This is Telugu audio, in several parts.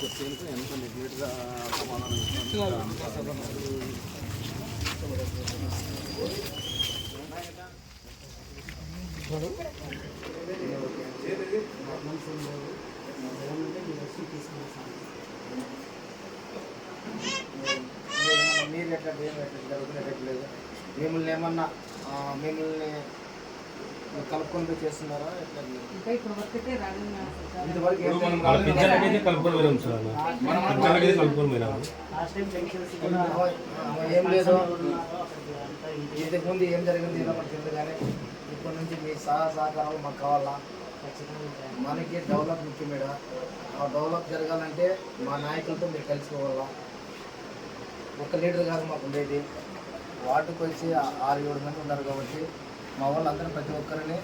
చెప్తే ఎంత నెగ్లెట్గా సమాధానం తీసుకున్నాను మీరు ఎట్లా ఏం ఎట్లా జరుగుతున్నట్లేదు మిమ్మల్ని ఏమన్నా మిమ్మల్ని కలుపుకొని చేస్తున్నారా ఏం లేదు. ఆ, ఏం లేదు. ఇంతకు ముందు ఏం జరిగింది ఇలా మనకు తెలియదు కానీ ఇప్పటి నుంచి మీ సహా సహకారాలు మాకు కావాలా? మనకి డెవలప్ ముఖ్యం ఈడ. ఆ డెవలప్ జరగాలంటే మా నాయకులతో మీరు కలిసిపోవాలా? ఒక లీడర్ కాదు మాకు ఉండేది. వార్డుకు వచ్చి ఆరు ఏడు మంది ఉన్నారు కాబట్టి మా వాళ్ళందరూ ప్రతి ఒక్కరిని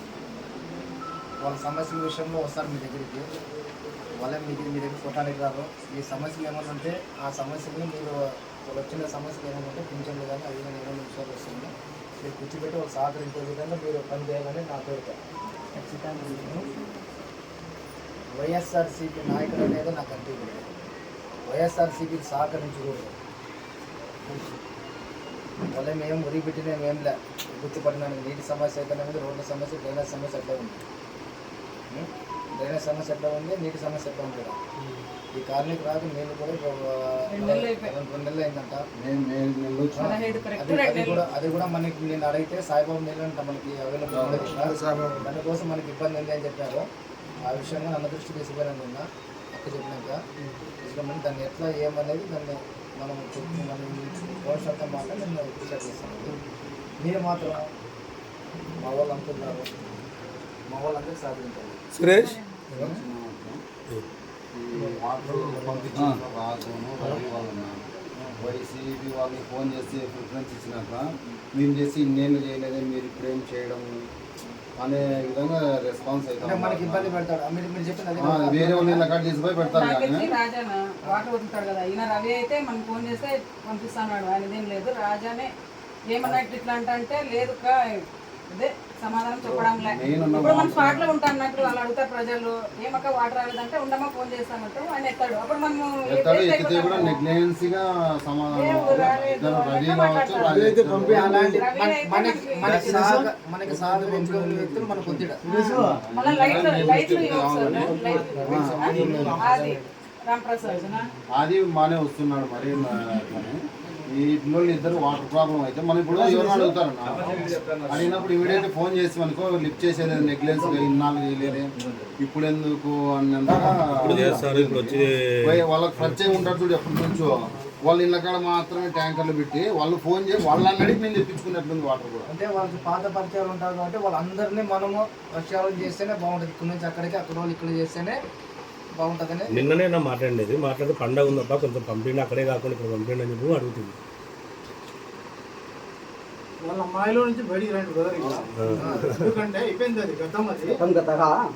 వాళ్ళ సమస్యల విషయంలో వస్తారు మీ దగ్గరికి వాళ్ళే మీ మీ దగ్గర చూడటానికి రారు. ఈ సమస్యలు ఏమైనా ఉంటే ఆ సమస్యని మీరు వాళ్ళు వచ్చిన సమస్యలు ఏమైనా ఉంటే పింఛన్లు కానీ అవి కానీ ఏమైనా విషయాలు వస్తుంది మీరు కూర్చోబెట్టి వాళ్ళు సహకరించే విధంగా మీరు పని చేయాలని నా కోరిక. ఖచ్చితంగా. వైఎస్ఆర్సీపీ నాయకుడు అనేది నాకు అనిపించదు వైఎస్ఆర్సీపీకి సహకరించకూడదు. వాళ్ళే మేము ఉరి పెట్టిన ఏం లే గుర్తుపడినాను. నీటి సమస్య అయితేనే ఉంది రోడ్ల సమస్య డ్రైనేజ్ సమస్య ఎట్లా ఉంది? డ్రైనేజ్ సమస్య ఎట్లా ఉంది? నీటి సమస్య ఎట్లా ఉంది? ఈ కాలనీకి రాక నీళ్ళు కూడా రెండు నెలలు అయిందంట. అది కూడా అది కూడా మనకి నేను అడిగితే సాయిబాబు నీళ్ళు అంట మనకి అవైలబుల్ ఉండదు. దానికోసం మనకి ఇబ్బంది ఉంది అని చెప్పారు. ఆ విషయంగా నన్న దృష్టి తీసుకుపోయినాను నిన్న అక్క చెప్పినాక. తీసుకున్నాను దాన్ని ఎట్లా ఏమనేది దాన్ని మనం చెప్పి మనం భవిష్యత్తు మాట నేను చేస్తాను మీరు మాత్రం మా వాళ్ళు అనుకుంటున్నారు మా వాళ్ళందరికీ సాధించాలి సురేష్ వాటర్ పంపించిన రాజును రవి వాళ్ళను వైసీపీ వాళ్ళకి ఫోన్ చేసి ప్రిఫరెన్స్ ఇచ్చినాక మేము చేసి ఇన్నేళ్ళు చేయలేదే మీరు ఇప్పుడేం చేయడం అనే విధంగా రెస్పాన్స్ అంటే మనకి ఇబ్బంది పెడతాడు. మీరు మీరు కూడా వేరే వాళ్ళు పెడతారు కానీ. నాకెళ్ళి రాజాన వాటర్ వదులుతాడు కదా. ఈయన రవి అయితే మనం ఫోన్ చేస్తే పంపిస్తాడు. ఆయనదేం లేదు. రాజానే ఏమన్నా ఇట్లా అంట లేదు కా అదే సమాధానం చెప్పడంలే. నేనున్న ఇప్పుడు మన స్పాట్లో ఉంటా అన్నట్టు వాళ్ళు అడుగుతారు ప్రజలు ఏమక్క వాటర్ రాలేదంటే ఉండమా ఫోన్ చేస్తామంటారు ఆయన ఎత్తాడు. అప్పుడు మనము మన- మనకి సహకరించిన వ్యక్తులు మనకు మళ్ళీ లైట్లు లైట్లు అది రాంప్రసాద్ అది బాగానే వస్తున్నాడు మరి పిల్లలు ఇద్దరు వాటర్ ప్రాబ్లం అయితే మనం ఇప్పుడు ఎవరు అడుగుతారు అడిగినప్పుడు ఇమీడియట్ ఫోన్ చేసి మనకో లిఫ్ట్ చేసేది నెగ్లెన్స్ ఇన్నాళ్ళు చేయలేదే. ఇప్పుడు ఎందుకు పోయి వాళ్ళకి పరిచయం ఉంటారు చూడు ఎప్పటి నుంచో. వాళ్ళ ఇళ్ళ కాడ మాత్రమే ట్యాంకర్లు పెట్టి వాళ్ళు ఫోన్ చేసి వాళ్ళని అడిగి మేము తెప్పించుకున్నట్లుంది వాటర్ కూడా. అంటే వాళ్ళకి పాత పరిచయాలు ఉంటారు కాబట్టి వాళ్ళందరినీ మనము పరిచయాలు చేస్తేనే బాగుంటుంది. ఇక్కడ నుంచి అక్కడికి అక్కడ వాళ్ళు ఇక్కడ చేస్తేనే బాగుంటుందని? నిన్ననే నా మాట్లాడేది మాట్లాడితే పండగ ఉందబ్బా కొంచెం పంపిండి అక్కడే కాకుండా ఇక్కడ పంపిండి అని చెప్పి అడుగుతుంది. వాళ్ళ అమ్మాయిలో నుంచి బయటికి రండి బ్రదర్ ఇక్కడ ఎందుకంటే అయిపోయింది అది గతం అది.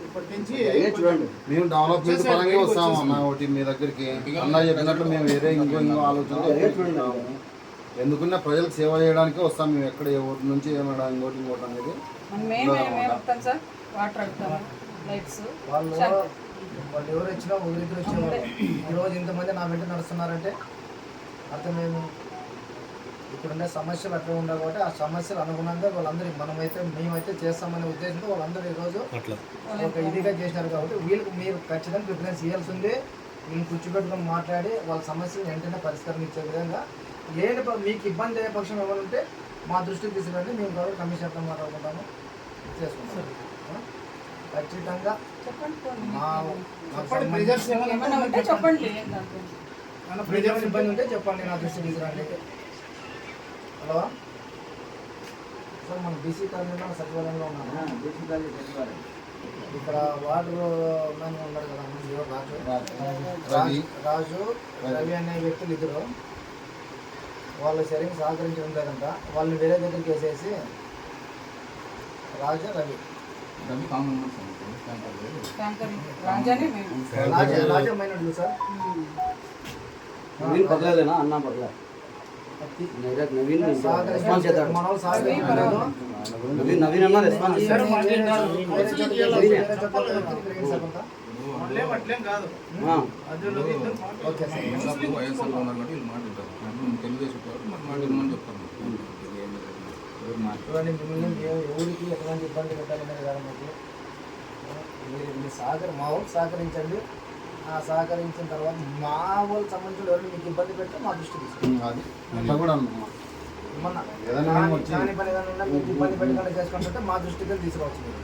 ఇప్పటి నుంచి చూడండి. మేము డెవలప్మెంట్ పరంగా వస్తాము అన్న ఒకటి మీ దగ్గరికి. అన్న చెప్పినట్లు మేము వేరే ఇంకో ఇంకో ఆలోచన ఎందుకున్నా ప్రజలకు సేవ చేయడానికే వస్తాం. మేము ఎక్కడ ఏ ఊరి నుంచి ఏమన్నా ఇంకోటి ఇంకోటి అనేది వాటర్ లైట్స్ వాళ్ళు ఎవరు వచ్చినా ఒకరిద్దరు వచ్చేవాళ్ళు ఈ రోజు ఇంతమంది నా వెంట నడుస్తున్నారంటే అర్థమేమి ఇప్పుడుండే సమస్యలు అట్లా ఉండాలి కాబట్టి ఆ సమస్యలు అనుగుణంగా వాళ్ళందరూ మనమైతే మేమైతే చేస్తామనే ఉద్దేశంతో వాళ్ళందరూ ఈరోజు అట్లా. ఒక ఇదిగా చేసినారు కాబట్టి వీళ్ళకి మీరు ఖచ్చితంగా ప్రిఫరెన్స్ ఇవ్వాల్సి ఉంది వీళ్ళని కూర్చోబెట్టుకొని మాట్లాడి వాళ్ళ సమస్యలు వెంటనే పరిష్కారం ఇచ్చే విధంగా. లేని ప- మీకు ఇబ్బంది అయ్యే పక్షం ఏమైనా ఉంటే మా దృష్టికి తీసుకురండి. మేము కాబట్టి కమిషనర్తో మాట్లాడుకుంటాము. చేసుకుంటాం? ఖచ్చితంగా. చెప్పండి. మన ఇబ్బంది ఉంటే చెప్పండి నా దృష్టికి తీసుకురండి. హలో? సార్ మన బీసీ కాలనీలో సచివాలయంలో ఉన్నాము. ఇక్కడ వాటర్ మ్యాన్ ఉన్నారు కదా రాజు. రవి రాజు. రవి అనే వ్యక్తులు ఇద్దరు. వాళ్ళు సరిగ్గా సహకరించడం లేదంట వాళ్ళని వేరే దగ్గరికి వేసేసి రాజు రవి. ట్యాంకర్ రాజానే మేము రాజు రాజు మైనట్లు సార్ ఉమ్. నేను పర్లేదేనా అన్నా పర్లేదు నవీన్ రెస్పాన్స్ సహకరిస్తారు. చేద్దాడు మన వాళ్ళు సహకరిస్తారు. నవీన్ నవీన్ అన్న రెస్పాన్స్ వేరే చేస్తాడు వేరే చోట్ల వేరే చోట్ల ఇక్కడ ఏం సార్ కొంత? వాళ్ళేం అట్లేం కాదు ఆ, అర్జునుడు ఇద్దరు ఓకే సార్ వైఎస్ఆర్ వైఎస్ఆర్ ఉన్నారు కాబట్టి వీళ్ళు మాట్లాడతారు మనం తెలుగుదేశం కాబట్టి మనం మాట్లాడమని చెప్తాను చూడండి మిమ్మల్ని ఎవరికి ఎటువంటి ఇబ్బంది పెట్టాలనేది కాదు మాకు మీరు మీ సహకరి మా వాళ్ళకి సహకరించండి. ఆ సహకరించిన తర్వాత మా వాళ్ళకి సంబంధించిన ఎవరిని మీకు ఇబ్బంది పెడితే మా దృష్టి తీసుకుంటాం. అది. అట్లా కూడా అనుకున్నాం ఏమన్నా ఏదైనా కాని- వచ్చి- కాని పని ఏదైనా మీకు ఇబ్బంది పెట్టకుండా చేసుకుంటుంటే మా దృష్టికి తీసుకురావచ్చు మీరు.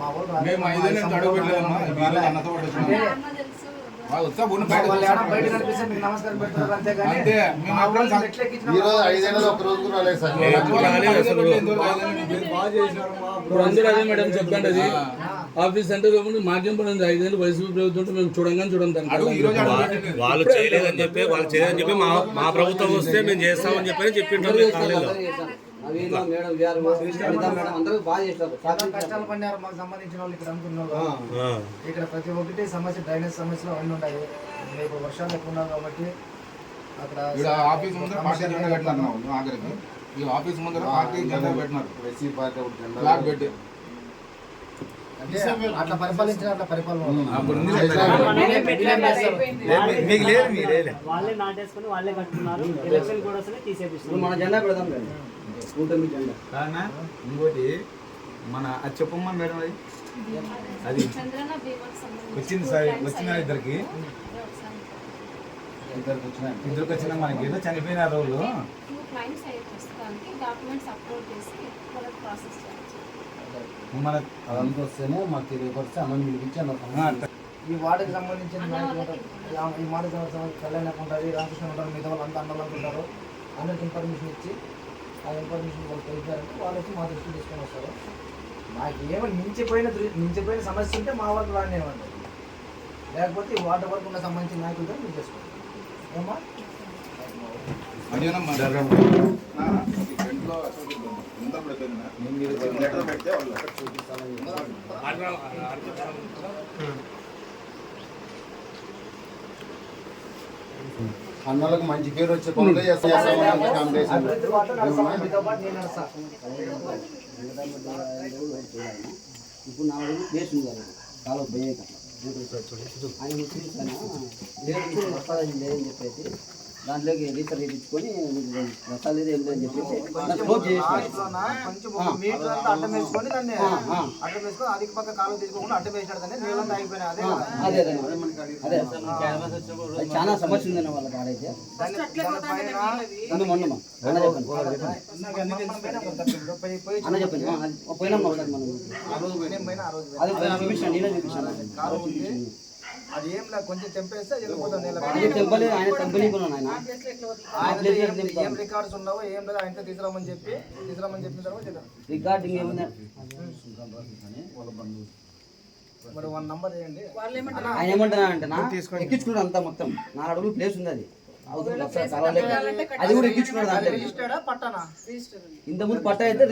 మా వాళ్ళు మేడం చెప్పండి అది. ఆఫీస్ అంటే మాకేం పని ఉంది? ఐదేళ్ళు వైసీపీ ప్రభుత్వం ఉంటే మేము చూడంగానే చూడం దానికి అడుగు ఈ రోజు అడుగు. వా- పెట్టింది. వాళ్ళు చేయలేదని చెప్పి వాళ్ళు చేయలేదని చెప్పి మా మా ప్రభుత్వం వస్తే మేము చేస్తామని చెప్పి చెప్పింటాం మేడం మేడం అందరూ బాగా చేస్తారు కష్టాలు పడినారు మాకు సంబంధించిన వాళ్ళు ఇక్కడ. ఇక్కడ ప్రతి ఒక్కటి సమస్య డ్రైనేజ్ సమస్యలు అవన్నీ ఉన్నాయి మీకు వర్షాలు ఎక్కువ ఉన్నాయి కాబట్టి అక్కడ ఆఫీస్ పార్టీ జెండా ఆఖరికి. ఈ ఆఫీస్ ముందర పార్టీ జెండా పెట్టినారు. ఎస్సీ పార్టీ ఒకటి జెండా ఫ్లాగ్ పెట్టి. అంటే అట్లా పరిపాలించిన అట్లా పరిపాలన వాళ్ళే నాటేసుకుని వాళ్ళే కట్టుకున్నారు. ఎలక్షన్ కూడా వస్తే తీసేపిస్తున్నారు. మన జెండా పెడదాం కూటమి జెండా కానా? ఇంకోటి మన అది చెప్పమ్మా మేడం అది? అది. వచ్చింది సార్ వచ్చిన ఇద్దరికి? ఇద్దరికి వచ్చినాయి ఇద్దరికి వచ్చిన మనకి. ఏదో చనిపోయిన రోజు. క్లైమ్స్ అయ్యే పుస్తకానికి డాక్యుమెంట్స్ అప్లోడ్ చేసి వాళ్ళకి ప్రాసెస్ చేయాలి మన అదంతా వస్తేనే మాకు తెలియపరిస్తే అన్నం పిలిపించి ఈ వార్డుకి సంబంధించిన. ఈ- వార్డు సంబంధించిన కళ్యాణ్ ఉంటుంది రామకృష్ణ ఉంటారు మిగతా వాళ్ళు అంతా అన్నలు ఉంటారు అందరికి ఇన్ఫర్మేషన్ ఇచ్చి ఆ ఇన్ఫర్మేషన్ వాళ్ళు తెలిపారంటే వాళ్ళు వచ్చి మా దృష్టికి తీసుకొని వస్తారు. మాకు ఏమైనా మించిపోయిన మించిపోయిన సమస్య ఉంటే మా వరకు రానివ్వండి. లేకపోతే వార్డు వరకు ఉన్న సంబంధించిన నాయకులతో మీరు చేసుకోండి. ఏమా ఆ, ఈ ఫ్రంట్లో అసలు ముందర పెడుతున్నా. లెటర్ పెడితే వాళ్ళు అక్కడ చూపిస్తారని అన్నలకు మంచి పేరు వచ్చే పనులు కాంపిటీషన్ ఇప్పుడు నా కదా కాలువ పోయే కట్ల ఆయన లేదు చెప్పేసి దాంట్లోకి రీసర్ చేయించుకొని మీకు వస్తా లేదు ఏం లేదని చెప్పేసి అదే అది చాలా సమస్య ఉందన్న ముందు మొన్న అన్న చెప్పండి. పోయినాం మనం. అది చూపించాను నేనే చూపించాను అది ఏం లేదు కొంచెం తెంపేస్తే ఆయన ఏం- రికార్డ్స్ ఏం లేదు ఆయనతో తీసుకురామని చెప్పి తీసుకురామని చెప్పిన తర్వాత చేద్దాం. రికార్డింగ్ ఏముంది? మరి వన్ నంబర్ చేయండి ఏమంటారు? ఎక్కించుకున్నాడు అంతా మొత్తం. నా అడుగులు ప్లేస్ ఉంది అది. అది కూడా ఇంత ముందు పట్ట అయితే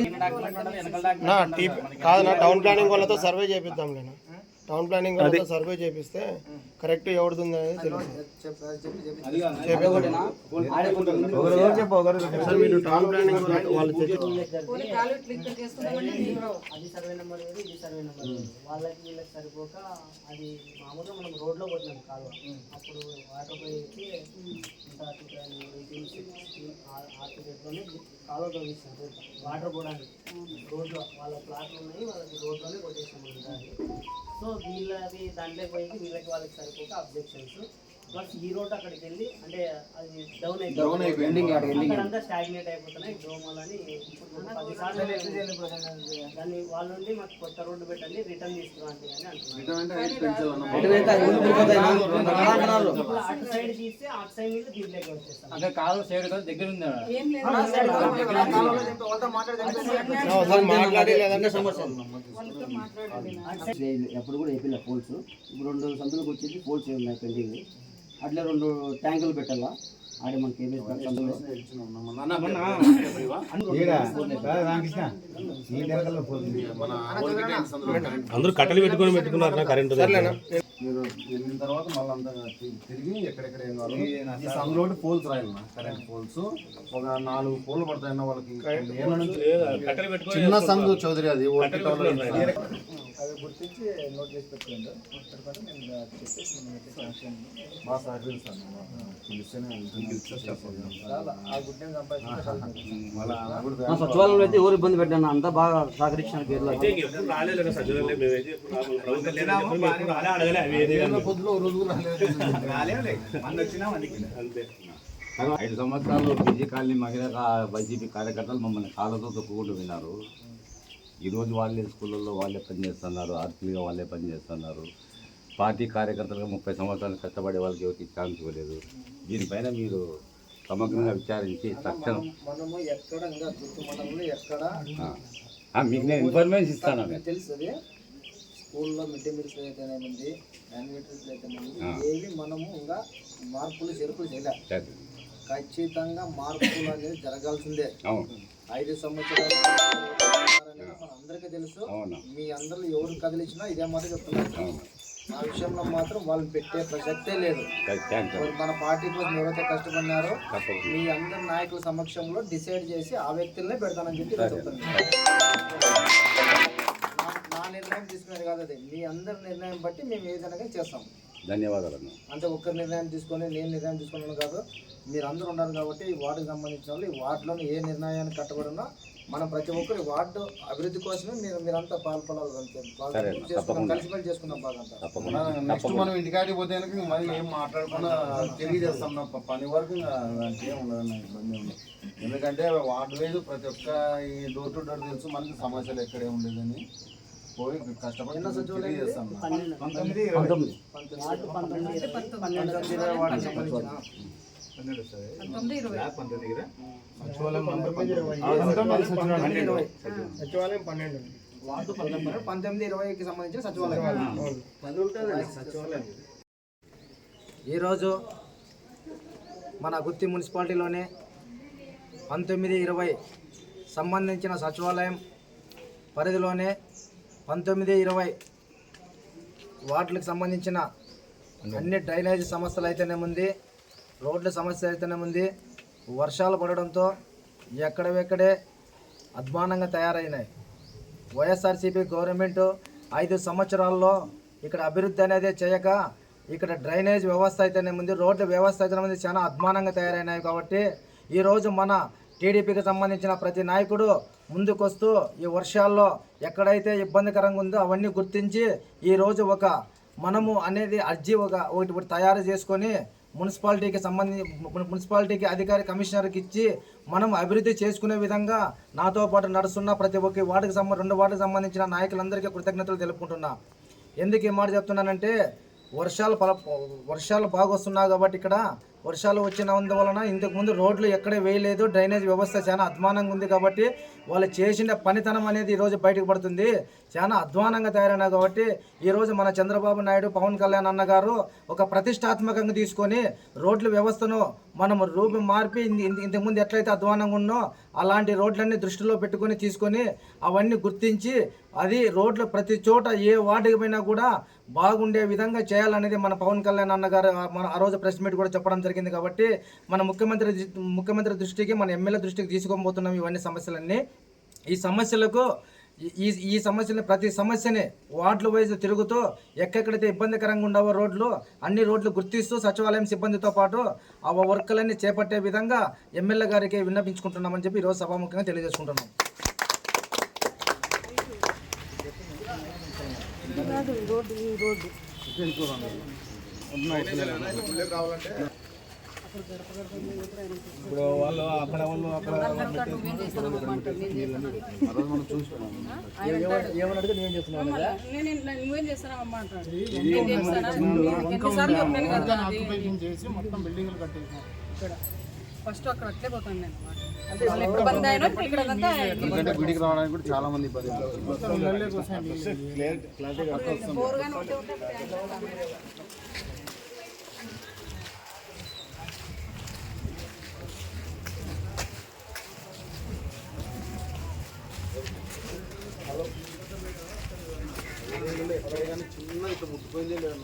కాదు టౌన్ ప్లానింగ్ వాళ్ళతో సర్వే చేపిద్దాం నేను టౌన్ ప్లానింగ్ సర్వే చేపిస్తే కరెక్ట్ ఎవరిది ఉంది అనేది తెలుసు మీరు టౌన్ ప్లానింగ్ వాళ్ళు అది సర్వే నెంబర్ వేరు ఇది సర్వే నెంబర్ వాళ్ళకి వీళ్ళకి సరిపోక అది మామూలుగా మనం రోడ్లో కొట్టినాం కాలువ. అప్పుడు వాటర్ పోయి కాలువ తవ్విస్తాం వాటర్ పోవడానికి రోడ్లో వాళ్ళ ప్లాట్లు ఉన్నాయి వాళ్ళకి రోడ్లోనే కొట్టేసాం సో వీళ్ళది దాంట్లో పోయి వీళ్ళకి వాళ్ళకి సరిపోక అబ్జెక్షన్స్ ప్లస్ ఈ రోడ్ అక్కడికి వెళ్ళి అంటే అది డౌన్ అయిపోయింది. ఎండింగ్ ఆడికి ఎండింగ్ అక్కడంతా స్టాగ్నేట్ అయిపోతున్నాయి. దోమలని దాన్ని వాళ్ళ నుండి మాకు కొత్త రోడ్డు పెట్టండి రిటర్న్ తీసుకురండి అని అంటున్నారు. అటు సైడ్ తీస్తే అటు సైడ్ నుంచి దీంట్లోకి వచ్చేస్తాం. అంటే కాలువ సైడ్ దగ్గర ఉంది ఎప్పుడు కూడా అయిపోయినా పోల్స్. ఇప్పుడు రెండు సందులకు వచ్చేసి పోల్స్ ఉన్నాయి పెండింగ్ అట్లా రెండు ట్యాంకులు పెట్టాలా? ఆడే మనకి ఏమి అందులో అందరూ కట్టెలు పెట్టుకొని పెట్టుకున్నారు కరెంటు దగ్గర. మీరు వెళ్ళిన తర్వాత మళ్ళీ అంతా తిరిగి ఎక్కడెక్కడ ఏం కావాలి ఈ సందులో పోల్స్ రాయాలన్నా కరెంట్ పోల్స్. ఒక నాలుగు పోల్ పడతాయన్న వాళ్ళకి చిన్న సందు చౌదరి అది టవర్లో అవి గుర్తించి నోట్ చేసి పెట్టుకోండి. పెట్టుకుంటే నేను చెప్పేసి మనం సహకరిస్తాను సచివాలయంలో అయితే ఎవరు ఇబ్బంది పెట్టాను అంతా బాగా సహకరించిన పేర్లు ఐదు సంవత్సరాలు బీజీ కాలనీ మహిళా వైసీపీ కార్యకర్తలు మమ్మల్ని కాళ్ళతో తొక్కుకుంటూ విన్నారు ఈరోజు వాళ్ళే స్కూళ్ళల్లో వాళ్ళే పనిచేస్తున్నారు ఆర్పీగా వాళ్ళే పనిచేస్తున్నారు పార్టీ కార్యకర్తలుగా ముప్పై సంవత్సరాలు కష్టపడే వాళ్ళకి ఎవరికి ఛాన్స్ ఇవ్వలేదు. దీనిపైన మీరు సమగ్రంగా విచారించి తక్షణం మీకు నేను ఇన్ఫర్మేషన్ ఇస్తాను మీకు తెలుసు అది స్కూల్లో మిడ్ డే మీల్స్ అయితేనేమంది ఆ. ఏవి మనము ఇంకా మార్పులు చేర్పులు చేయలే. సరే. ఖచ్చితంగా మార్పులు అనేది జరగాల్సిందే. అవును. ఐదు సంవత్సరాలు మన అందరికీ తెలుసు. మీ అందరిలో ఎవరు కదిలించినా ఇదే మాట చెప్తున్నారు ఆ విషయంలో మాత్రం వాళ్ళని పెట్టే ప్రసక్తే లేదు. మన పార్టీ కోసం ఎవరైతే కష్టపడినారో మీ అందరి నాయకుల సమక్షంలో డిసైడ్ చేసి ఆ వ్యక్తులనే పెడతానని చెప్పి నా- నిర్ణయం తీసుకునేది కాదు అది. మీ అందరి నిర్ణయం బట్టి మేము ఏదైనా కానీ చేస్తాం. ధన్యవాదాలు. అంటే ఒక్కరి నిర్ణయం తీసుకొని నేను నిర్ణయం తీసుకున్నాను కాదు మీరు అందరూ ఉన్నారు కాబట్టి ఈ వార్డుకి సంబంధించిన వాళ్ళు ఈ వార్డులోని ఏ నిర్ణయాన్ని కట్టబడినా మనం ప్రతి ఒక్కరి వార్డు అభివృద్ధి కోసమే మీరు మీరంతా పాల్పడాలి. కలిసిమెలిసి చేసుకుందాం బాగా నెక్స్ట్ మనం ఇంటికాడికి పోతే మరి ఏం మాట్లాడకుండా తెలియజేస్తాం పని వరకు ఇబ్బంది ఉండదు. ఎందుకంటే వార్డు వైజ్ ప్రతి ఒక్క ఈ డోర్ టు డోర్ తెలుసు మనకి సమస్యలు ఎక్కడే ఉండేదని. పోయి కష్టపడి. పంతొమ్మిది సచివాలయం పన్నెండు. వార్డు ఇరవైకి సంబంధించిన సచివాలయం. ఈరోజు మన గుత్తి మున్సిపాలిటీలోనే పంతొమ్మిది ఇరవై సంబంధించిన సచివాలయం పరిధిలోనే పంతొమ్మిది ఇరవై వార్డులకు సంబంధించిన అన్ని డ్రైనేజ్ సమస్యలు అయితేనేముంది రోడ్ల సమస్య అయితేనేముంది వర్షాలు పడడంతో ఎక్కడెక్కడే అధ్వానంగా తయారైనాయి. వైఎస్ఆర్సీపీ గవర్నమెంట్ ఐదు సంవత్సరాల్లో ఇక్కడ అభివృద్ధి అనేది చేయక ఇక్కడ డ్రైనేజ్ వ్యవస్థ అయితేనేముంది రోడ్ల వ్యవస్థ అయితేనేముంది చాలా అధ్వానంగా తయారైనాయి కాబట్టి ఈరోజు మన టీడీపీకి సంబంధించిన ప్రతి నాయకుడు ముందుకొస్తూ ఈ వర్షాల్లో ఎక్కడైతే ఇబ్బందికరంగా ఉందో అవన్నీ గుర్తించి ఈరోజు ఒక మనము అనేది అర్జీ ఒక ఒకటి తయారు చేసుకొని మున్సిపాలిటీకి సంబంధించి మున్సిపాలిటీకి అధికారి కమిషనర్కి ఇచ్చి మనం అభివృద్ధి చేసుకునే విధంగా నాతో పాటు నడుస్తున్న ప్రతి ఒక్క వార్డుకి సంబంధ రెండు వార్డుకి సంబంధించిన నాయకులందరికీ కృతజ్ఞతలు తెలుపుకుంటున్నా. ఎందుకు ఈ మాట చెప్తున్నానంటే వర్షాలు పల వర్షాలు బాగా వస్తున్నాయి కాబట్టి ఇక్కడ వర్షాలు వచ్చినందువలన ఇంతకుముందు రోడ్లు ఎక్కడ వేయలేదు డ్రైనేజ్ వ్యవస్థ చాలా అధ్వానంగా ఉంది కాబట్టి వాళ్ళు చేసిన పనితనం అనేది ఈరోజు బయటకు పడుతుంది. చాలా అధ్వానంగా తయారైనా కాబట్టి ఈరోజు మన చంద్రబాబు నాయుడు పవన్ కళ్యాణ్ అన్నగారు ఒక ప్రతిష్టాత్మకంగా తీసుకొని రోడ్ల వ్యవస్థను మనం రూపు మార్పి ఇంతకుముందు ఎట్లయితే అధ్వానంగా ఉన్నో అలాంటి రోడ్లన్నీ దృష్టిలో పెట్టుకొని తీసుకొని అవన్నీ గుర్తించి అది రోడ్లు ప్రతి చోట ఏ వార్డుకి పోయినా కూడా బాగుండే విధంగా చేయాలనేది మన పవన్ కళ్యాణ్ అన్నగారు మన ఆ రోజు ప్రెస్ మీట్ కూడా చెప్పడం జరిగింది కాబట్టి మన ముఖ్యమంత్రి ముఖ్యమంత్రి దృష్టికి మన ఎమ్మెల్యే దృష్టికి తీసుకోబోతున్నాం ఇవన్నీ సమస్యలన్నీ. ఈ సమస్యలకు ఈ- ఈ సమస్యని ప్రతి సమస్యని వార్డుల వైజ్ తిరుగుతూ ఎక్కడైతే ఇబ్బందికరంగా ఉండవో రోడ్లు అన్ని రోడ్లు గుర్తిస్తూ సచివాలయం సిబ్బందితో పాటు ఆ వర్కులన్నీ చేపట్టే విధంగా ఎమ్మెల్యే గారికి విన్నపించుకుంటున్నామని చెప్పి ఈరోజు సభాముఖంగా తెలియజేసుకుంటున్నాం. ఇప్పుడు వాళ్ళు అక్కడ వాళ్ళు అక్కడ ఏమని అడిగితే నేను నువ్వేం చేసి మొత్తం బిల్డింగ్లు ఇక్కడ. ఫస్ట్ అక్కడ అట్లే పోతాను నేను గుడికి రావడానికి కూడా చాలా మంది ఇబ్బంది. మొత్తం ఇళ్ళకే వస్తాయి బోరుగానే ఉంటే ఉంటే ట్యాంక్ ఉంటాను. చిన్న ఇట్లా ముట్టుకుందే లేదు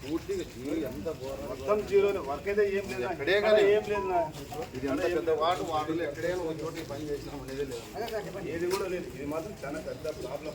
పూర్తిగా జీ- ఎంత ఘోరం. మొత్తం జీరోనే. వర్క్ అయితే ఏం లేదు. ఎక్కడే కానీ ఏం లేదు నా. ఇది ఎంత పెద్ద వాటర్ వాటర్లు ఎక్కడైనా ఒక చోట పని చేసినాం అనేది లేదు. ఏది కూడా లేదు. ఇది మాత్రం చాలా పెద్ద ప్రాబ్లం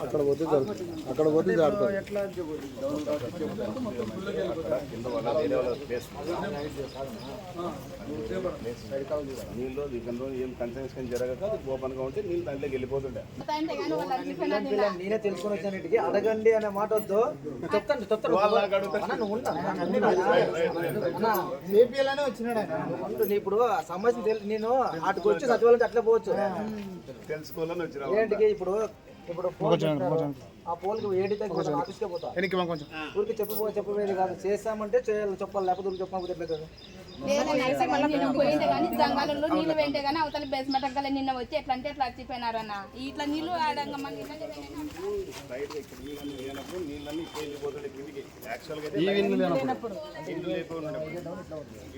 అక్కడ పోతే అక్కడ పోతే నీళ్ళు వీకంలో ఏం కన్స్ట్రక్షన్ జరగక అది ఓపెన్గా ఉంటే నీళ్ళు దాంట్లోకి వెళ్ళిపోతుండే నేనే తెలుసుకొని వచ్చాను ఇంటికి అడగండి అనే మాట వద్దు చెప్తాను వచ్చినాడు ఇప్పుడు సమస్య తెలి- నేను అటుకు వచ్చి సచివాలయం అట్లే పోవచ్చు. తెలుసుకోవాలని వచ్చిన ఏంటికి ఇప్పుడు ఇప్పుడు. ఆ పోల్కి ఏడి తగ్గి ఆఫీస్కే పోతా ఊరికి చెప్పబోయేది కాదు. చేస్తామంటే చేయాలి చెప్పాలి లేకపోతే ఊరికి చెప్పకపోతే ఎట్లా కదా వేరే నైసే మళ్ళీ నేను పోయిందే కానీ జంగాలలో నీళ్ళు వెంటే కానీ అవతల బేస్మెంట్ అక్కల నిన్న వచ్చి ఎట్లా అంటే ఎట్లా వచ్చిపోయినారన్న ఇట్లా నీళ్ళు ఆడంగా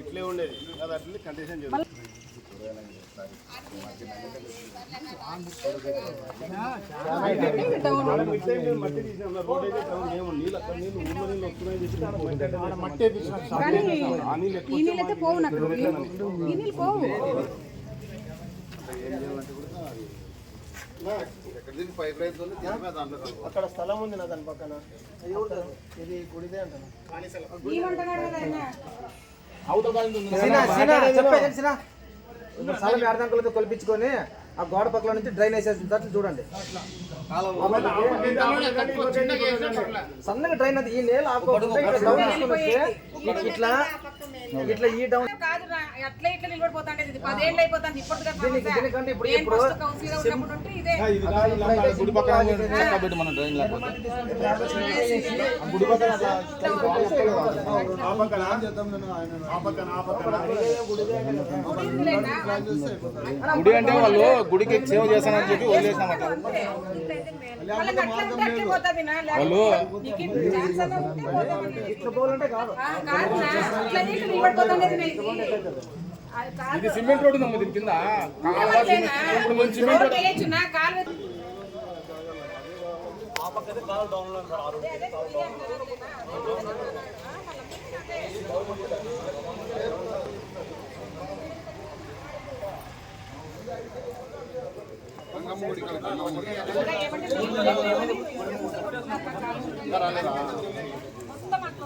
ఇట్లా ఉండేది. కండిషన్ అక్కడ ఈ పోవు నాకు ఈ నీళ్ళు పోవు స్థలం ఉంది నా దాని పక్కన. ఇది గుడిదే అంటాను? ఏమంటున్నాడు స్థలం అర్ధంకులతో కొలిపించుకొని ఆ గోడ పక్కల నుంచి డ్రైన్ వేసేసి చూడండి. సన్నగా డ్రైన్ అది. ఈ నేల ఆపుకోకుండా ఇట్లా ఇట్లా ఈ డౌన్ కాదు అట్లా ఇట్లా ఇది పదేళ్ళు ఇప్పుడు ఇప్పుడు- ఉన్నప్పుడు ఉంటే ఇదే గుడి పక్కన చక్క పెట్టి మన డ్రైన్ లేకపోతే గుడి పక్కన ఆ పక్కన ఆ పక్కన ఆ పక్కన గుడి అంటే వాళ్ళు గుడికి సేవ చేస్తానని చెప్పి నా, వాళ్ళు. ఇట్లా పోవాలంటే కాదు ఆ, కాదు నా, అట్లా నీళ్ళు నిలబడిపోతాండేది నా ఇది. అది కాదు. ఇది సిమెంట్ రోడ్డు నమ్మ దీని కింద నిలబడలేనా?